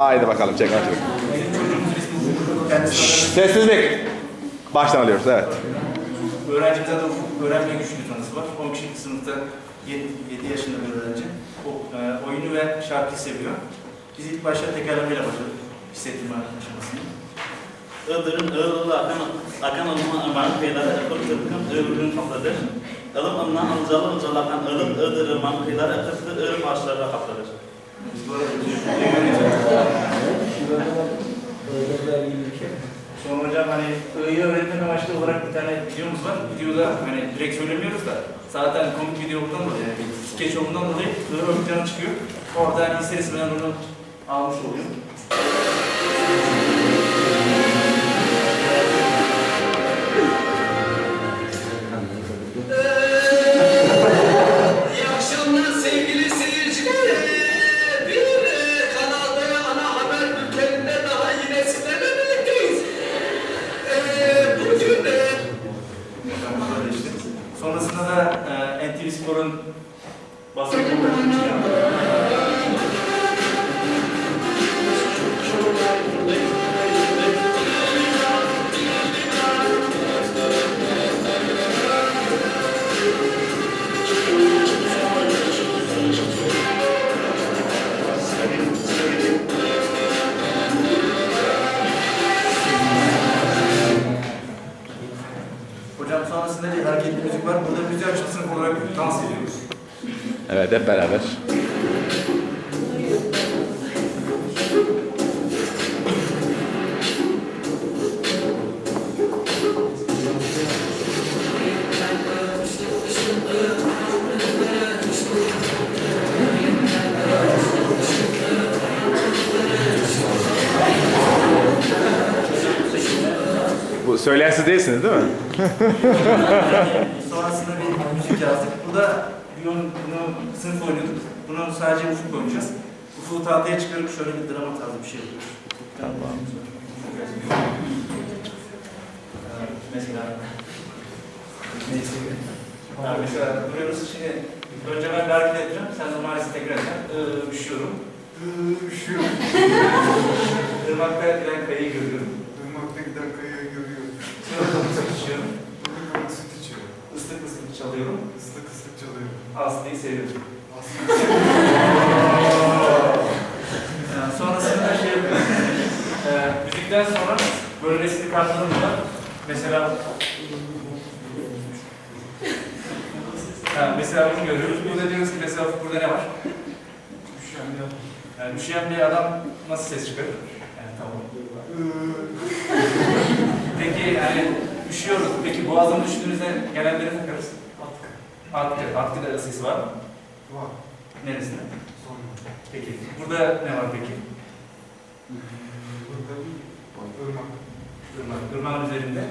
Haydi bakalım çek Şşş, Sessizlik. Baştan alıyoruz evet. öğrencimize de öğrenme güçlüğü tanısı var. 10 kişilik sınıfta 7, 7 yaşında bir öğrenci. O, e, oyunu ve şarkıyı seviyor. Biz ilk başta tekerlemeyle başladık hissettirme aşamasını. Iğdır'ın Iğdır'la akan, akan ılımı ırmağın kıyıları akıl kırkın Iğdır'ın kapladır. Ilım ılımdan ılcalı ılcalı akan ılım Iğdır ırmağın kıyıları akıttır Iğdır başlarına kapladır. Sonra hocam hani I'yı öğretmek amaçlı olarak bir tane videomuz var. Videoda hani direkt söylemiyoruz da zaten komik video olduğundan dolayı, yani skeç olduğundan dolayı I ön çıkıyor. Orada hani ister istemeden onu almış oluyor. Evet hep beraber. Bu söyleyen siz değilsiniz değil mi? Sonrasında bir müzik yazdık. Bu da bunu, bunu sınıf oynuyorduk. Bunu sadece ufuk oynayacağız. Ufuğu tahtaya çıkarıp şöyle bir drama tarzı bir şey yapıyoruz. Ee, Mesela Neyse. Ha, mesela duruyoruz şimdi önce ben hareket edeceğim. Sen de maalesef tekrar edeceksin. Ee, üşüyorum. Ee, üşüyorum. Irmakta giden kayayı görüyorum. Irmak'ta giden kayayı görüyor. Üşüyorum. Bugün süt içiyor. Islık ıslık çalıyorum. Aslı'yı seviyorum. Yani sonrasında şey yapıyoruz. Ee, müzikten sonra böyle resimli kartlarımız var. Mesela ha, mesela bunu görüyoruz. Burada diyoruz ki mesela burada ne var? üşüyen bir adam. Yani üşüyen bir adam nasıl ses çıkarır? Yani tamam. Peki yani üşüyoruz. Peki boğazın düştüğünüzde gelenleri takarız. Atkı. Atkı. Atkıda sesi var mı? Var. Neresinde? Sonra. Peki. Burada ne var peki? Burada bir ırmak. Irmak. Irmağın üzerinde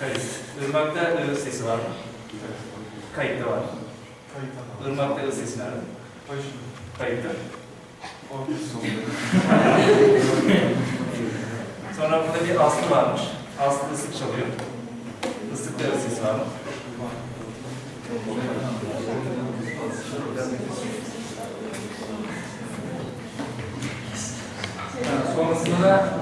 kayıt. Irmakta ı sesi var mı? Kayıtta var. Kayıt adam. Irmakta ı sesi nerede? Başında. Kayıtta. Orta sonunda. Sonra burada bir aslı varmış. Aslı ıslık çalıyor. Islıkta ı sesi var mı? Yani sonrasında da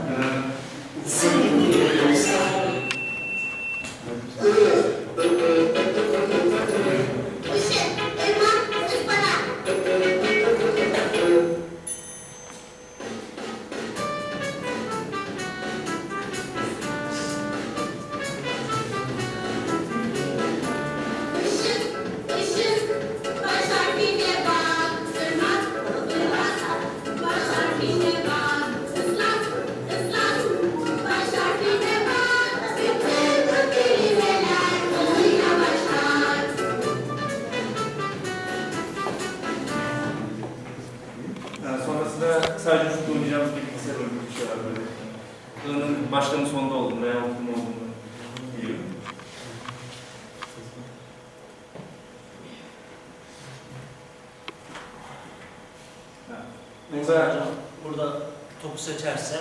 Mesela burada topu seçerse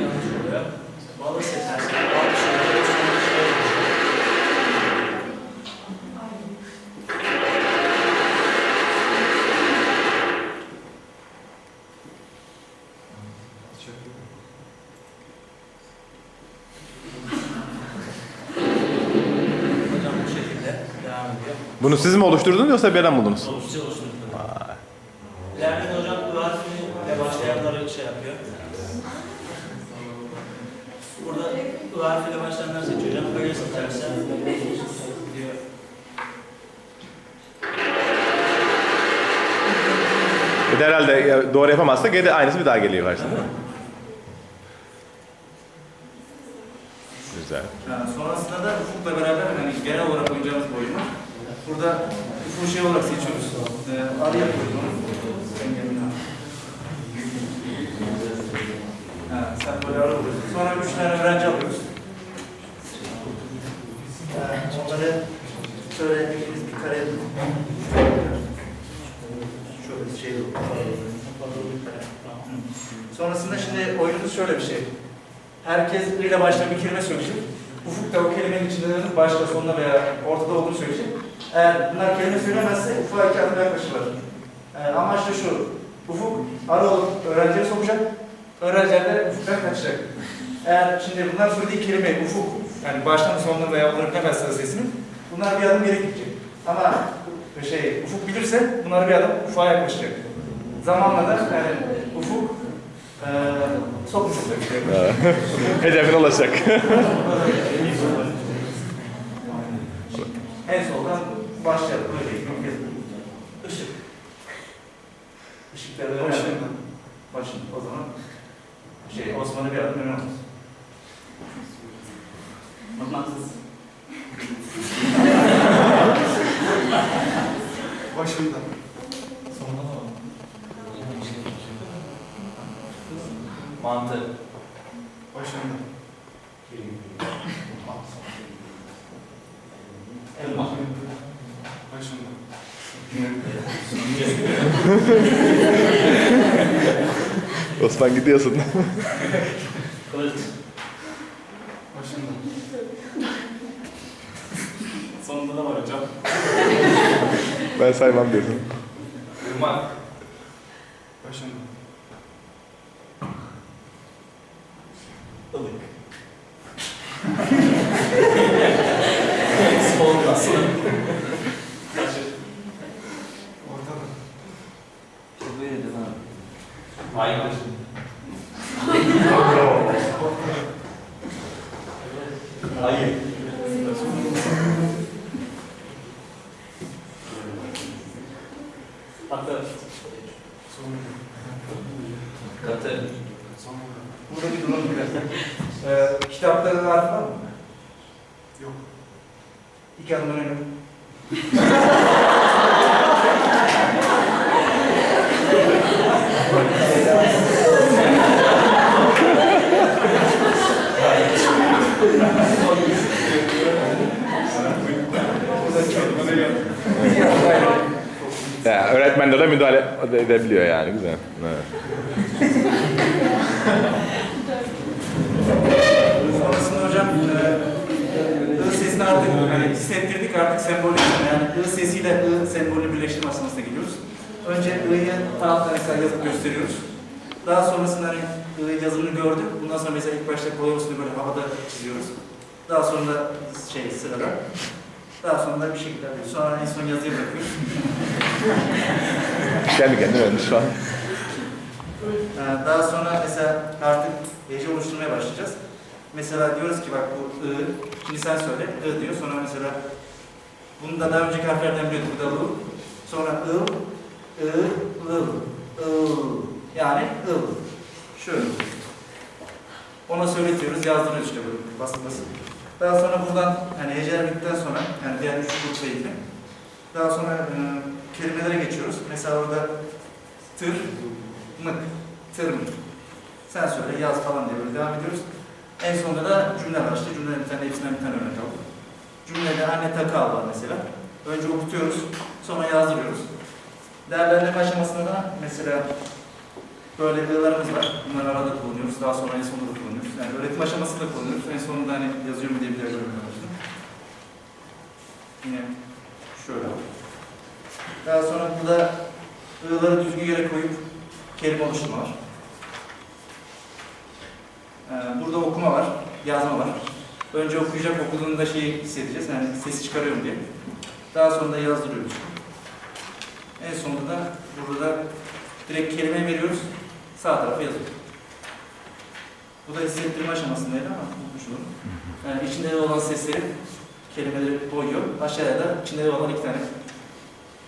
yanlış oluyor. Balı seçerse balı seçerse Bunu siz mi oluşturdunuz yoksa bir buldunuz? Oluşturdum. Vay. Bu harfiyle başlayanlar seçiyor seçersen diyor. Bir de herhalde doğru yapamazsa geri aynısı bir daha geliyor karşısına? Güzel. Yani sonrasında da ufukla beraber hani genel olarak oynayacağımız var. Burada ufuğu şey olarak seçiyoruz. Ee, araya. Ha, sen böyle ara. Sonra üç tane öğrenci alıyoruz. Yani onları şöyle ikimiz bir kare şöyle şey. Sonrasında şimdi oyunumuz şöyle bir şey. Herkes ile başlayan bir kelime söyleyecek. Ufuk da o kelimenin içinde başta, sonunda veya ortada olduğunu söyleyecek. Eğer bunlar kelime söylemezse ufuğa iki adım yaklaşırlar. Ee, amaç da şu. Ufuk arı olup öğrencileri sokacak. Öğrenciler de ufuktan kaçacak. Eğer şimdi bunlar söylediği kelime ufuk, yani baştan sonuna veya onların bilemezse sesini, bunlar bir adım geri gidecek. Ama şey, ufuk bilirse bunlar bir adım ufuğa yaklaşacak. Zamanla da yani ufuk eee sokmuş olacak. Evet. Hedefine ulaşacak. En soldan başlayalım. Böyle. Işık. Işıkları önemli. Başında. Başın. O zaman şey Osman'ı bir adım öne Mantı. Başında. Elma. Başında. Osman gidiyorsun. Kılıç. Başında. Sonunda da var hocam. ben saymam diyorsun. Irmak. Başında. Ilık. Solda. Ortada. Aygır. Hayır. Katı. Sonunda. Burada bir durum biraz. Ee, kitapta harf var mı? Yok. İki adım öne. Ya, öğretmenler de müdahale edebiliyor yani. Güzel. Evet. Sonrasında hocam e, I sesini artık hani hissettirdik artık sembolü yani I sesiyle I sembolünü birleştirme aşamasına gidiyoruz. Önce I'yı taraftan mesela yazıp gösteriyoruz. Daha sonrasında hani I yazımını gördük. Bundan sonra mesela ilk başta kolay olsun diye böyle havada çiziyoruz. Daha sonra şey sırada. Daha sonra da bir şekilde yapıyoruz. Sonra en son yazıya bırakıyoruz. Kendi kendine öğrenmiş şu an. Ee, Daha sonra mesela artık hece oluşturmaya başlayacağız. Mesela diyoruz ki bak bu I, şimdi sen söyle, I diyor. Sonra mesela bunu da daha önceki harflerden biliyorduk. Bu da I. Sonra I, I, I, I. Yani I. Şöyle. Ona söyletiyoruz, yazdırıyoruz işte böyle basit basit. Daha sonra buradan hani heceler bittikten sonra yani diğer üç grupla ilgili. Daha sonra e, kelimelere geçiyoruz. Mesela orada tır, mık, tır mık. Sen söyle, yaz falan diye böyle devam ediyoruz. En sonunda da cümle var işte. Cümlenin bir tane, hepsinden bir tane örnek aldık. Cümlede anne takı al var mesela. Önce okutuyoruz, sonra yazdırıyoruz. Değerlendirme aşamasında da mesela böyle ığlarımız var. Bunları arada kullanıyoruz. Daha sonra en sonunda da kullanıyoruz. Yani öğretim aşamasında kullanıyoruz. En sonunda hani yazıyor mu diye bir diğer başladım. Yine şöyle. Daha sonra burada ığları düzgün yere koyup kelime oluşturma var. Ee, Burada okuma var, yazma var. Önce okuyacak okuduğunda şeyi hissedeceğiz, yani sesi çıkarıyorum diye. Daha sonra da yazdırıyoruz. En sonunda da burada da direkt kelime veriyoruz. Sağ tarafa yazıyoruz. Bu da hissettirme aşamasındaydı ama unutmuş olurum. Yani içinde olan sesleri, kelimeleri koyuyor. Aşağıya da içinde olan iki tane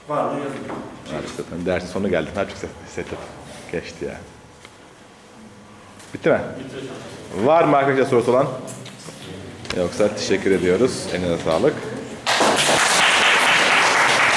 varlığı yazıyor. Artık zaten dersin sonu geldi. Artık hissettim. Geçti ya. Bitti mi? Var mı arkadaşlar sorusu olan? Yoksa teşekkür ediyoruz. Eline sağlık.